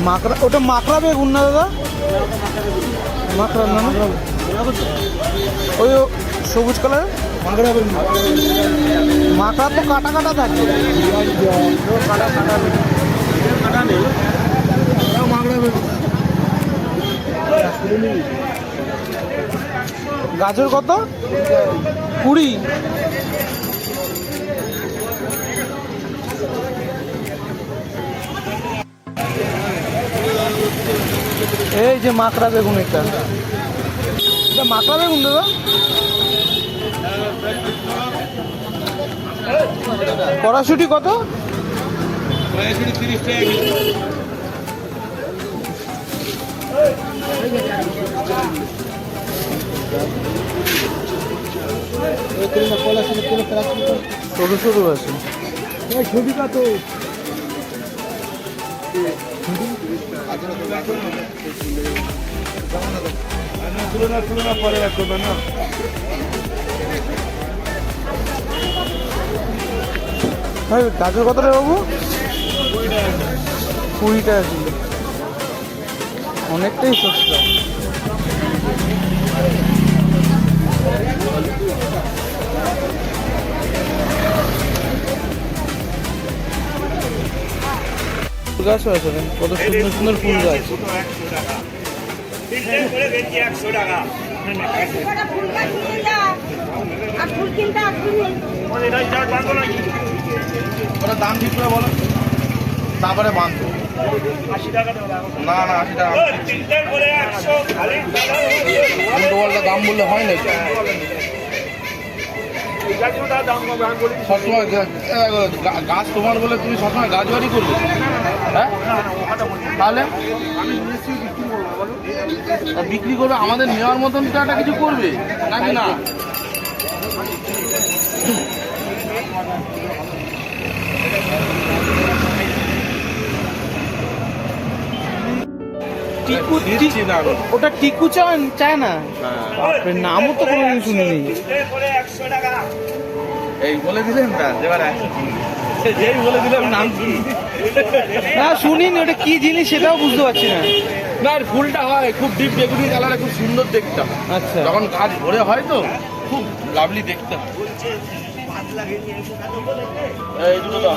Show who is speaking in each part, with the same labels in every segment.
Speaker 1: মাকড়া ওটা মাকড়া বেগুন না দাদা? মাকড়া না? ওই সবুজ কালার মাকড়া তো কাটা কাটা থাকে। গাজর কত? কুড়ি। এই যে মাকড়া বেগুন এটা। এটা মাকড়া বেগুন দাদা? কড়াশুটি কত? সরু সরু আছে ভাই গাজর কত রে বাবু? কুড়ি টাকা কিলো অনেকটাই সস্তা। গাছও আছে দেখ, কত সুন্দর সুন্দর ফুল গাছ।
Speaker 2: ওটা দাম ঠিক করে বলো। তারপরে বাঁধবো। না না আশি টাকা। উল্টো দাম বললে হয় না গাছ তোমার বলে তুমি সবসময় গাছ বাড়ি করবে? হ্যাঁ? তাহলে? বিক্রি করবে, আমাদের নেওয়ার মতন তো কিছু করবে? নাকি না?
Speaker 1: টিকু
Speaker 2: আমি।
Speaker 1: ওটা টিকু চায় চায় না? নামও তো কোনোদিন শুনিনি
Speaker 2: এই বলে দিলেন না এবারে যেই বলে দিলাম নাম শুনি।
Speaker 1: না শুনিনি ওটা কি জিনিস সেটাও বুঝতে পারছি না।
Speaker 2: না ফুলটা হয় খুব ডিপ বেগুনি কালারে খুব সুন্দর দেখতে হয়।
Speaker 1: আচ্ছা।
Speaker 2: যখন গাছ ভরে হয় তো খুব লাভলি দেখতে হয়। এই দুটো দাও।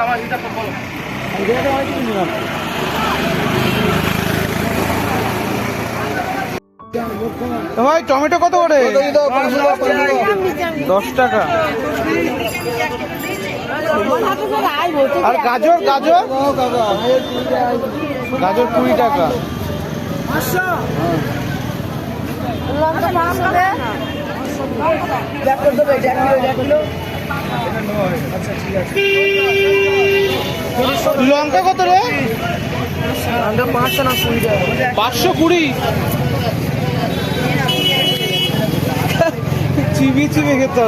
Speaker 2: আমার এটা তো বলো।
Speaker 1: ভাই টমেটো কত করে? দশ টাকা। আর গাজর গাজর? গাজর কুড়ি টাকা। লঙ্কা কত রে? পাঁচশো কুড়ি চিবি চিবি খেতে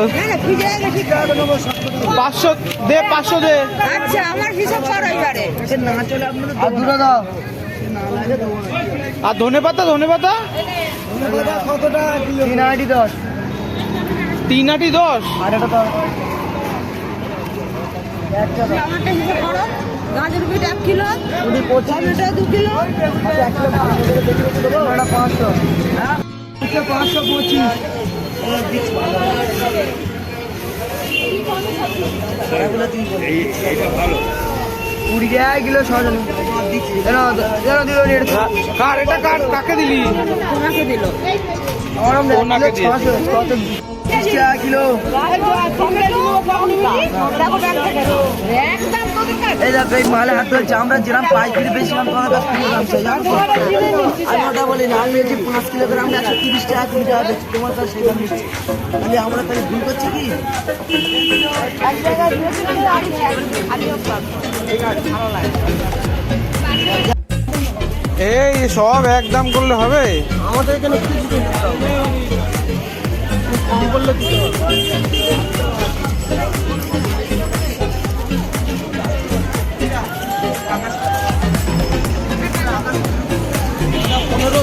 Speaker 1: পাঁচশো দে পাঁচশো দে।
Speaker 3: আচ্ছা আমার হিসাব করো এবারে।
Speaker 1: আর ধনে পাতা ধনে পাতা? তিন আটি দশ।
Speaker 3: আমারটা হিসাব করো? গাজর বিট এক কিলো টমেটো দু কিলো
Speaker 4: কুড়ি টাকা কিলো সজন যেন যেন দিল। রেট
Speaker 1: কার এটা কার কাকে দিলি
Speaker 3: তোমাকে দিল
Speaker 4: ছশো। এই দেখ এই মালে হাত ধরেছে। আমরা যেরকম পাইকারি কাছ দাম চাই জানো আমি ওটা বলি না আমি বলছি পাঁচ কিলোগ্রাম একশো তিরিশ টাকা কুড়ি টাকা বেশি তোমার কাছে সেই নিচ্ছি। তাহলে আমরা তাহলে ভুল করছি কি?
Speaker 1: এই সব এক দাম করলে হবে?
Speaker 4: আমাদের এখানে পনেরো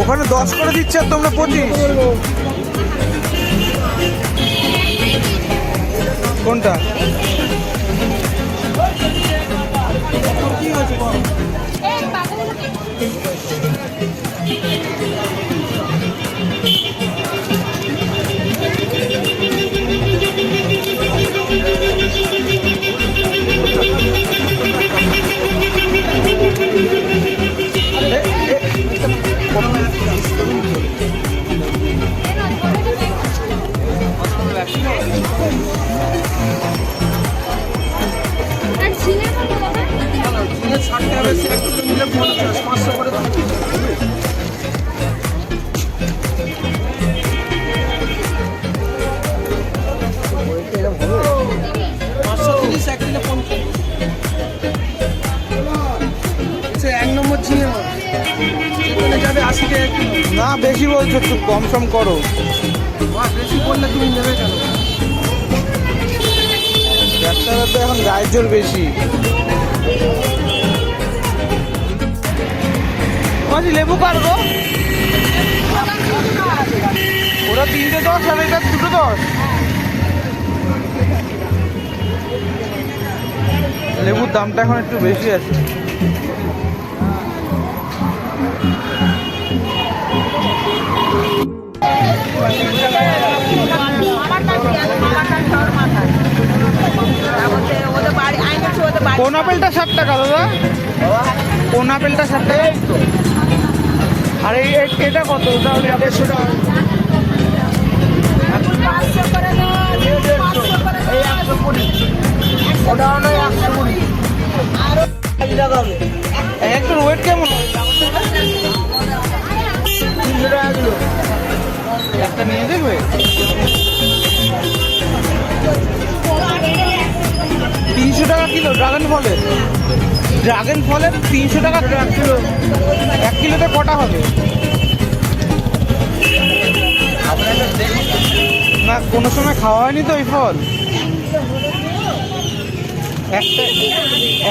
Speaker 1: ওখানে দশ করে দিচ্ছে আর তোমরা পঁচিশ। কোনটা?
Speaker 4: কি হয়েছে
Speaker 1: না বেশি বলছো একটু কম সম করো।
Speaker 4: বেশি করলে তুমি নেবে কেন
Speaker 1: ব্যবসাটা তো এখন গায়ের জোর বেশি। মাঝি, লেবু কাটবো ওরা তিনটে দশ আর এটা দুটো দশ। লেবুর দামটা এখন একটু বেশি আছে। কোন আপেলটা ষাট টাকা দাদা? কোন আপেলটা ষাট টাকা? আর এই এটা কত? ওটা হলে দেড়শো টাকা। একটু ওয়েট কেমন? ড্রাগন ফলের ড্রাগন ফলের তিনশো টাকা এক কিলো। এক কিলোতে কটা হবে? না কোনো সময় খাওয়া হয়নি তো ওই ফল। একটা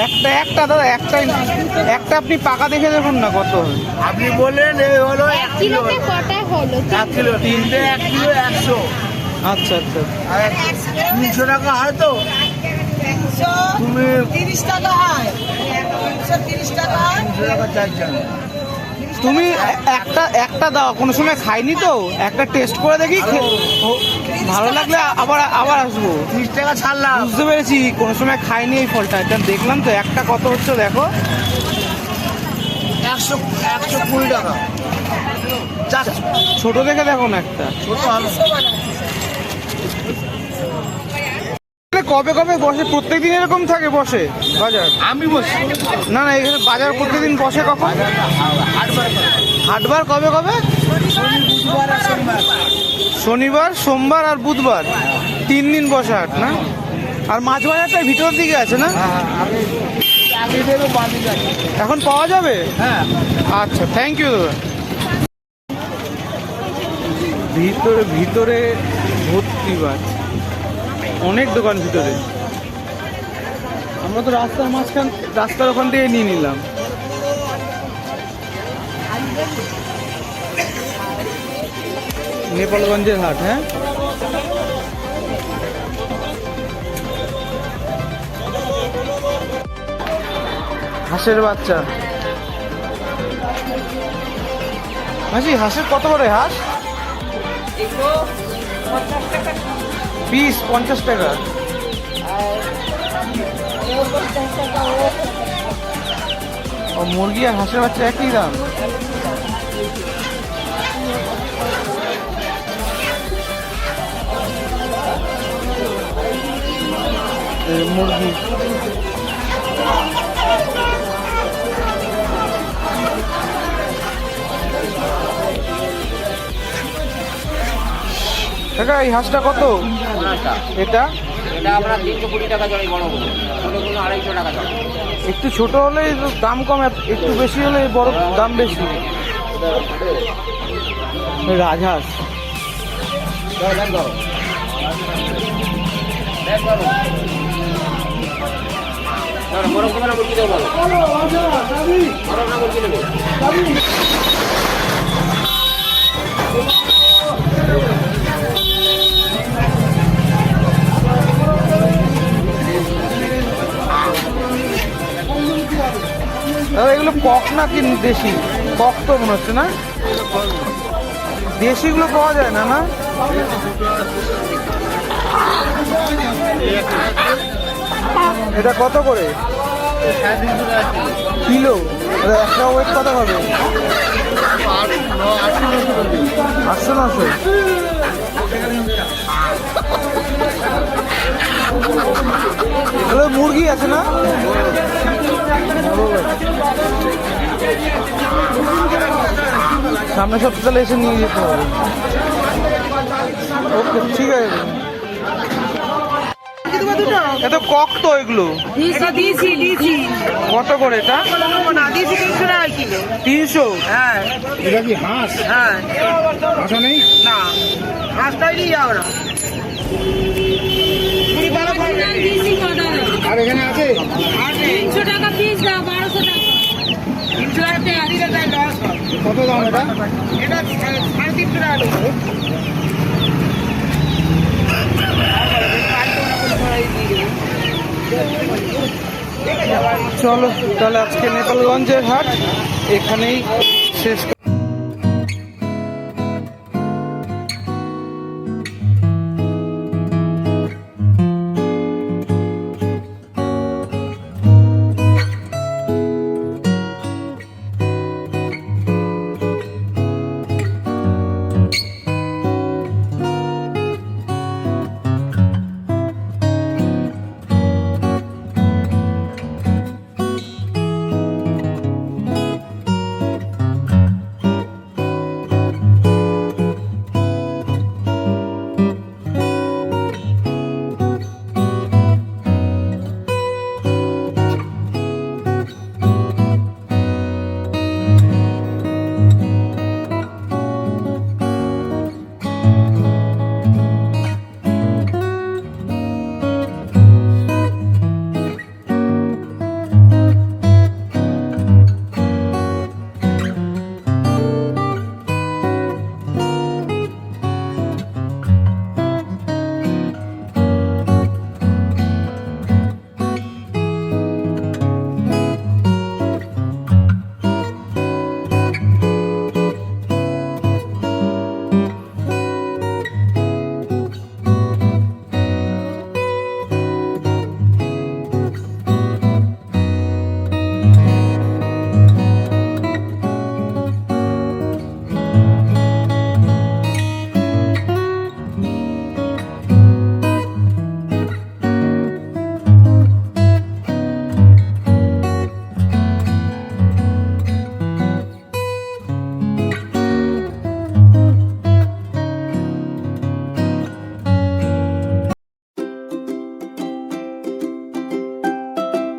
Speaker 1: একটা একটা দাদা একটা একটা আপনি পাকা দেখে দেখুন না কত
Speaker 4: আপনি বললেন এই হলো
Speaker 3: এক কিলোতে কটা হলো?
Speaker 4: এক কিলো তিনটে এক কিলো একশো।
Speaker 1: আচ্ছা আচ্ছা।
Speaker 4: আর তিনশো টাকা হয় তো? তুমি
Speaker 3: তিরিশ টাকা হয়। তিরিশ টাকা
Speaker 4: তিনশো টাকা চাইছেন
Speaker 1: তুমি একটা একটা দাও কোনো সময় খাইনি তো? একটা টেস্ট করে দেখি ভালো লাগলে আবার আবার আসব।
Speaker 4: তিরিশ টাকা ছাড়লাম।
Speaker 1: বুঝতে পেরেছি কোনো সময় খাইনি এই ফলটা। এটা দেখলাম তো একটা কত হচ্ছে দেখো।
Speaker 4: একশো একশো কুড়ি টাকা।
Speaker 1: ছোট দেখে দেখো না একটা।
Speaker 4: ছোট ভালো
Speaker 1: কবে কবে বসে? প্রত্যেকদিন এরকম থাকে বসে বাজার?
Speaker 4: আমি বসি।
Speaker 1: না না এখানে বাজার প্রত্যেকদিন বসে কখন? হাটবার কবে কবে? শনিবার সোমবার আর বুধবার। তিন দিন বসে হাট না? আর মাছ বাজারটা ভিতরের দিকে আছে না? এখন পাওয়া যাবে?
Speaker 4: হ্যাঁ।
Speaker 1: আচ্ছা থ্যাংক ইউ দাদা। ভিতরে ভিতরে ভর্তি বাস অনেক দোকান ভিতরে। আমরা তো রাস্তার মাঝখান, রাস্তার ওখান থেকে নিয়ে নিলাম। নেপালগঞ্জের হাট হ্যাঁ? হাঁসের বাচ্চা। মাসি হাঁসের কত করে হাঁস? পিস পঞ্চাশ টাকা। ও, মুরগি আর হাঁসের বাচ্চা একই দাম। মুরগি। কাকা, এই হাঁসটা কত? এটা?
Speaker 5: এটা আমরা তিনশো কুড়ি টাকা জলে বড় বড় ছোটোগুলো আড়াইশো টাকা জলে।
Speaker 1: একটু ছোট হলে দাম কম একটু বেশি হলে বড় দাম বেশি। রাজহাঁস। দাদা, এগুলো কক না কি দেশি? কক তো মনে হচ্ছে না? দেশিগুলো পাওয়া যায় না না? এটা কত করে? কিলো? একটা ওয়েট কত হবে? আটশো নশো। মুরগি আছে না? সামনের সপ্তাহে এসে নিয়ে যেতে হবে। ওকে ঠিক আছে। এত কক তো এগুলো
Speaker 3: দিয়েছি দিয়েছি দিয়েছি।
Speaker 1: কত করে এটা?
Speaker 3: না দিয়েছি তিনশো হ্যাঁ।
Speaker 1: এটা কি হাঁস?
Speaker 3: হ্যাঁ।
Speaker 1: হাঁসা নেই?
Speaker 3: না রাস্তায় নিয়ে যাও না।
Speaker 1: আর এখানে আছে?
Speaker 6: তিনশো টাকা পিস দাও বারোশো টাকা।
Speaker 3: তিনশো টাকা দিলে তাই লস
Speaker 1: কত দাম এটা?
Speaker 3: এটা সাড়ে তিনশো টাকা দেবো
Speaker 1: চলো তাহলে আজকে নেপালগঞ্জের হাট এখানেই শেষ